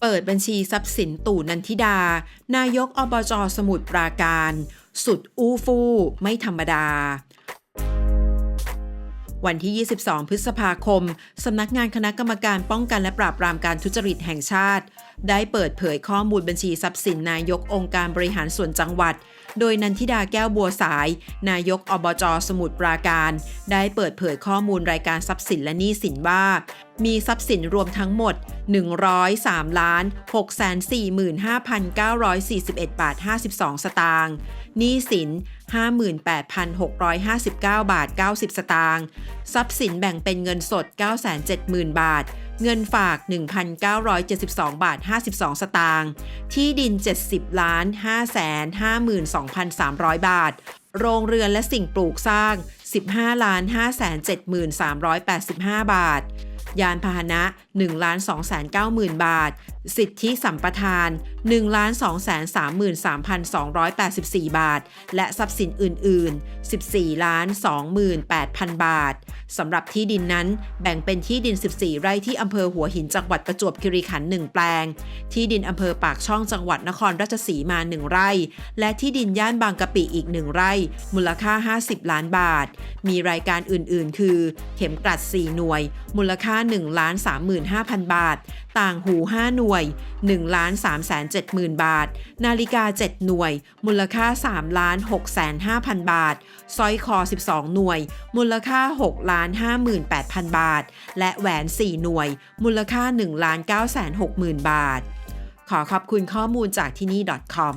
เปิดบัญชีทรัพย์สินตู่นันทิดา นายกอบจสมุทรปราการ สุดอู้ฟู่ไม่ธรรมดา วันที่ 22 พฤษภาคม สำนักงานคณะกรรมการป้องกันและปราบปรามการทุจริตแห่งชาติ ได้เปิดเผยข้อมูลบัญชีทรัพย์สินนายกองค์การบริหารส่วนจังหวัด โดยนันทิดาแก้วบัวสาย นายกอบจสมุทรปราการ ได้เปิดเผยข้อมูลรายการทรัพย์สินและหนี้สินว่า มีทรัพย์สินรวมทั้งหมด 103ล้าน645,941 บาท 52 สตางค์หนี้สิน 58,659 บาท 90 สตางค์ทรัพย์สินแบ่งเป็นเงินสด 970,000 บาท เงินฝาก 1,972 บาท 52 สตางค์ที่ดิน 70ล้าน552,300 บาทโรงเรือนและสิ่งปลูกสร้าง 15ล้าน573,385 บาท ยานพาหนะ1ล้าน290,000 บาท สิทธิสัมปทาน1ล้าน233,284 บาท และทรัพย์สินอื่น ๆ 14ล้าน28,000 บาทสำหรับที่ดินนั้นแบ่งเป็นที่ดิน 14 ไร่ที่อำเภอหัวหินจังหวัดประจวบคีรีขันธ์1แปลง ที่ดินอำเภอปากช่องจังหวัดนครราชสีมา 1 ไร่ และที่ดินย่านบางกะปิอีก 1 ไร่ มูลค่า 50 ล้านบาท มีรายการอื่น ๆ คือ เข็มกลัด 4 หน่วย มูลค่า1ล้าน35,000 บาท ต่างหู 5 หน่วย 1 370,000 บาท นาฬิกา 7 หน่วย มูลค่า 3 6 5 0 0 0 บาทสร้อยคอ 12 หน่วย มูลค่า 6 58,000 บาท และแหวน 4 หน่วย มูลค่า 1 960,000 บาท ขอขอบคุณข้อมูลจากที่นี่ .com